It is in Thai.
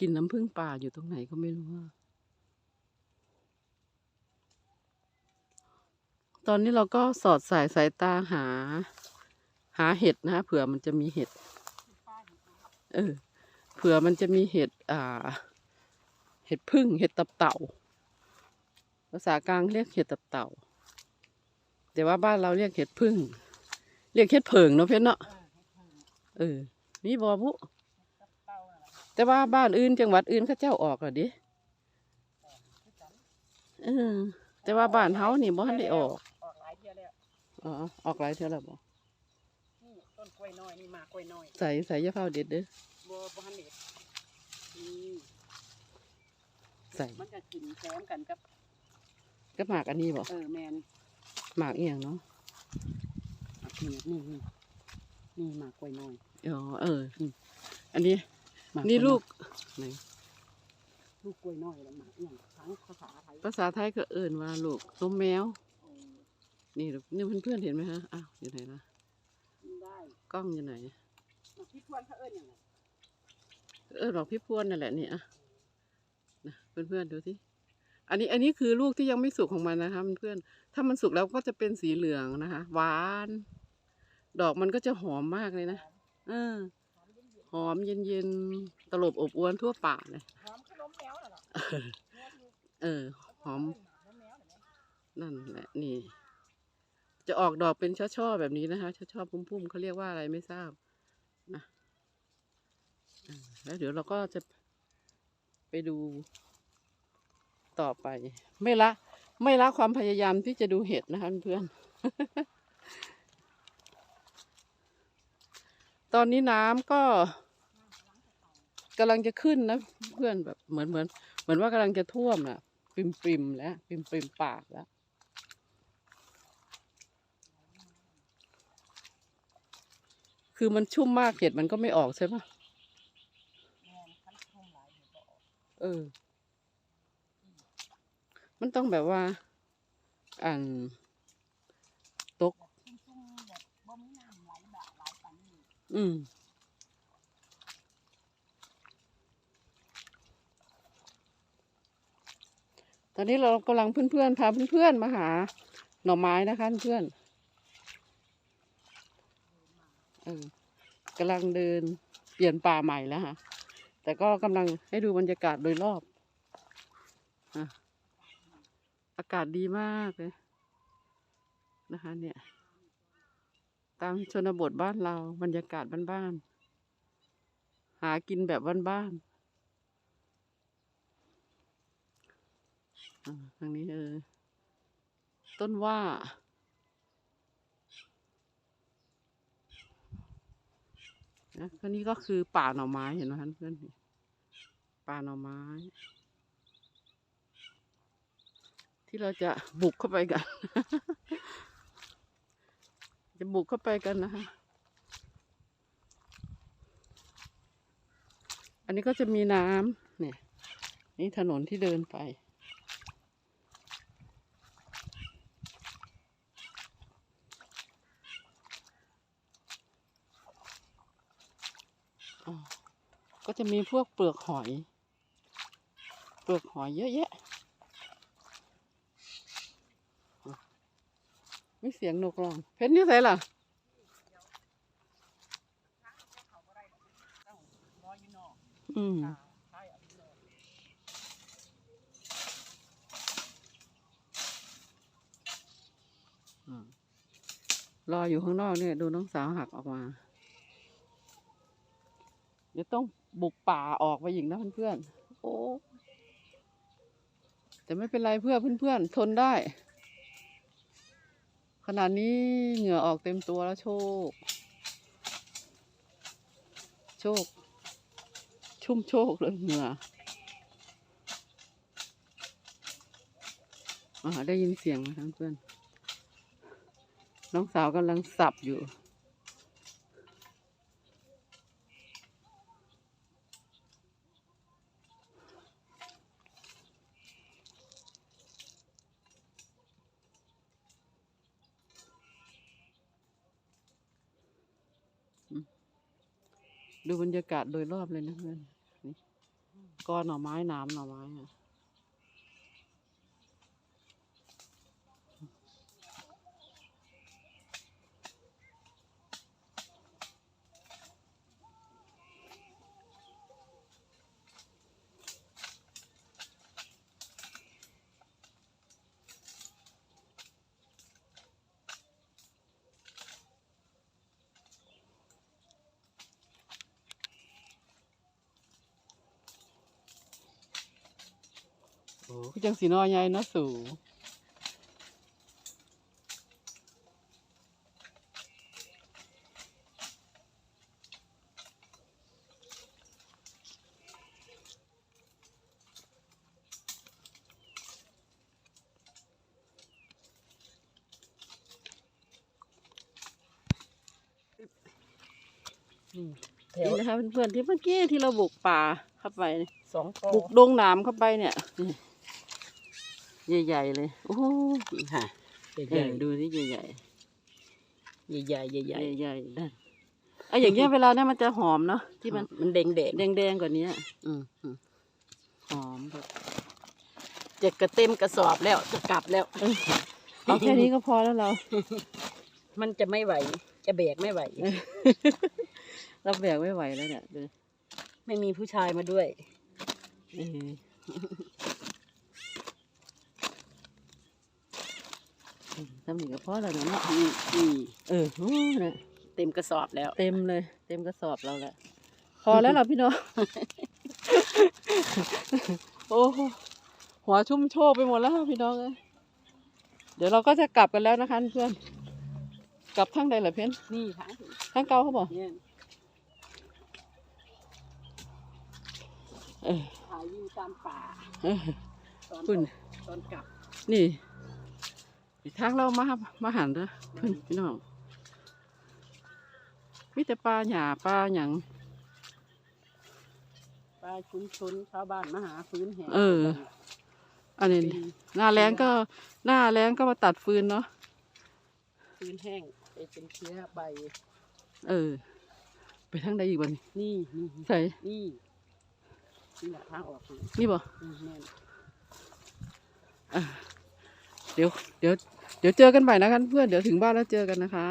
กินน้ำผึ้งป่าอยู่ตรงไหนก็ไม่รู้ตอนนี้เราก็สอดสายสายตาหา หาเห็ดนะเผื่อมันจะมีเห็ด เออ เผื่อมันจะมีเห็ด อ่า เห็ดพึ่ง เห็ดตับเต่า ภาษากลางเรียกเห็ดตับเต่า แต่ว่าบ้านเราเรียกเห็ดพึ่ง เรียกเห็ดเผิงเนาะเพชรเนาะ เออ มีบอบุ แต่ว่าบ้านอื่นจังหวัดอื่นเขาเจ้าออกแล้วดิเออแต่ว่าบ้านเฮานี่บ่ทันได้ออก ออกหลายเที่ยวแล้วอ๋อออกหลายเท่าแล้วบ่นี่ต้นกล้วยน้อยนี่หมากกล้วยน้อยใส่ใส่ยาเฝ้าเด็ดเด้อบัวบัวฮันเด็ดนี่ใส่ มันจะกินแซมกันกับก็หมากอันนี้บ่เออแมนหมากเอียงเนาะนี่นี่นี่นี่หมากกล้วยน้อย อ๋อเอออันนี้หมากนี่ วยอยลูกไหนลูกกล้วยน้อยแล้วหมากเนี่ยทั้งภาษาไทยภาษาไทยก็เอิ้นว่าลูกนมแมวเออนี่ลูกนี่เพื่อนๆเห็นไหมฮะ อ้าว อยู่ไหนล่ะกินได้กล้องอยู่ไหน พี่ทวนเขาเอิ้นอย่างไรเออดอกพี่พวนนั่นแหละนี่อะนะเพื่อนๆดูสิอันนี้อันนี้คือลูกที่ยังไม่สุกของมันนะคะเพื่อนๆถ้ามันสุกแล้วก็จะเป็นสีเหลืองนะคะ หวาน ดอกมันก็จะหอมมากเลยนะ เออ หอมเย็นๆ ตลบอบอวนทั่วป่าเลยหอมขนมแมวน่ะเหรอเออ หอมขนมแมวน่ะแม่นั่นแหละนี่ จะออกดอกเป็นช่อๆแบบนี้นะคะ ช่อๆพุ่มๆเขาเรียกว่าอะไรไม่ทราบนะอ่าแล้วเดี๋ยวเราก็จะไปดูต่อไป ไม่ละ ไม่ละความพยายามที่จะดูเห็ดนะคะเพื่อน ตอนนี้น้ำก็กำลังจะขึ้นนะเพื่อนแบบเหมือนเหมือน เหมือนว่ากำลังจะท่วมน่ะปริมปริมแล้วปริมปริมปากแล้วคือมันชุ่มมากเห็ดมันก็ไม่ออกใช่ปะแม่นคันทุ่มหลายเออกเออ มันต้องแบบว่าอ่านตก ชุ่มๆแบบบ่มีน้ำไหลแบบหลายปานนี้ อืมตอนนี้เรากำลังเพื่อนๆพาเพื่อนๆมาหา หน่อไม้นะคะเพื่อนเออกำลังเดินเปลี่ยนป่าใหม่แล้วค่ะแต่ก็กำลังให้ดูบรรยากาศโดยรอบอากาศดีมากเลยนะคะเนี่ย ตามชนบทบ้านเราบรรยากาศบ้านๆหากินแบบบ้านๆทางนี้เออ ต้นว่า นะก็นี่ก็คือป่าหน่อไม้เห็นไหมคะเพื่อนป่าหน่อไม้ ที่เราจะบุกเข้าไปกัน จะบุกเข้าไปกันนะคะ อันนี้ก็จะมีน้ำเนี่ย นี่ถนนที่เดินไป ก็จะมีพวกเปลือกหอย เปลือกหอยเยอะแยะ มีเสียงนกร้อง เพชรนี่ใส่ล่ะรออยู่นอกอืมค่ะใช่เอาอรออยู่ข้างนอกเนี่ย ดูน้องสาวหักออกมา เดี๋ยวต้องบุกป่าออกไปอีกนะเพื่อนๆโอ้แต่ไม่เป็นไรเพื่อเพื่อนๆทนได้ นาดนี้เหงื่อออกเต็มตัวแล้วโชค โชค ชุ่มโชคเลยเหงื่ออ่าได้ยินเสียงไหมเพื่อน น้องสาวกำลังสับอยู่ ดูบรรยากาศโดยรอบเลยนะเพื่อนนี่กอหน่อไม้หน้ำหน่อไม้อะ อ้คือจังสีนอใหญ่เนาะสูนี่แถวนี่นะคะเพื่อนๆที่เมื่อกี้ที่เราบุกป่าเข้าไปนี่สองกอบุกดงหนามเข้าไปเนี่ยนี่ ใหญ่ๆเลย โอ้โหค่ะใหเอญ่อดูนี่ใหญ่ใหญ่ใหญ่ใหญ่ๆใหญ่ใหญ่ๆนะไอ้อย่างเงี้ยเวลาเนี่ยมันจะหอมเนาะที่มันมันแดงแดงแดงๆกว่านี้อืมอืมหอมแบบจะกระเต็มกระสอบแล้วจะกลับแล้วเออเอาแค่นี้ก็พอแล้วเรา มันจะไม่ไหว จะแบกไม่ไหวเราแบกไม่ไหวแล้วเนี่ยดูไม่มีผู้ชายมาด้วย เออ ทำหนึ่งก็พอแล้วเนาะนี่นี่เออโอ้เนี่ยเต็มกระสอบแล้ว เต็มเลย เต็มกระสอบเราแหละพอแล้วเหรอพี่น้อง โอ้โหหัวชุ่มโชกไปหมดแล้วค่ะพี่น้องเอ้ยเดี๋ยวเราก็จะกลับกันแล้วนะคะเพื่อน กลับทางใดเหรอเพื่อนนี่ค่ะทางเก่าเขาบอกเนี่ยเออถ่ายวิวตามป่าเออตอนคุณตอนกลับ นี่ อีกทางเรามามาหันเด้อเพื่อนพี่น้องมีแต่ปลาหยาปลาหยังปลาชุนชนชาวบ้านมาหาฟื้นแห่เออ อันนี้เป็นหน้าแรงก็หน้าแรงก็มาตัดฟืนเนาะฟื้นแห้งไปเป็นเชื้อใบ เออ ไปทางใดอีกวันนี่นี่ใส่นี่นี่แหละทางออกเลยนี่บ่อืมแม่น เดี๋ยวเดี๋ยวเดี๋ยวเจอกันใหม่นะคะเพื่อนเดี๋ยวถึงบ้านแล้วเจอกันนะคะ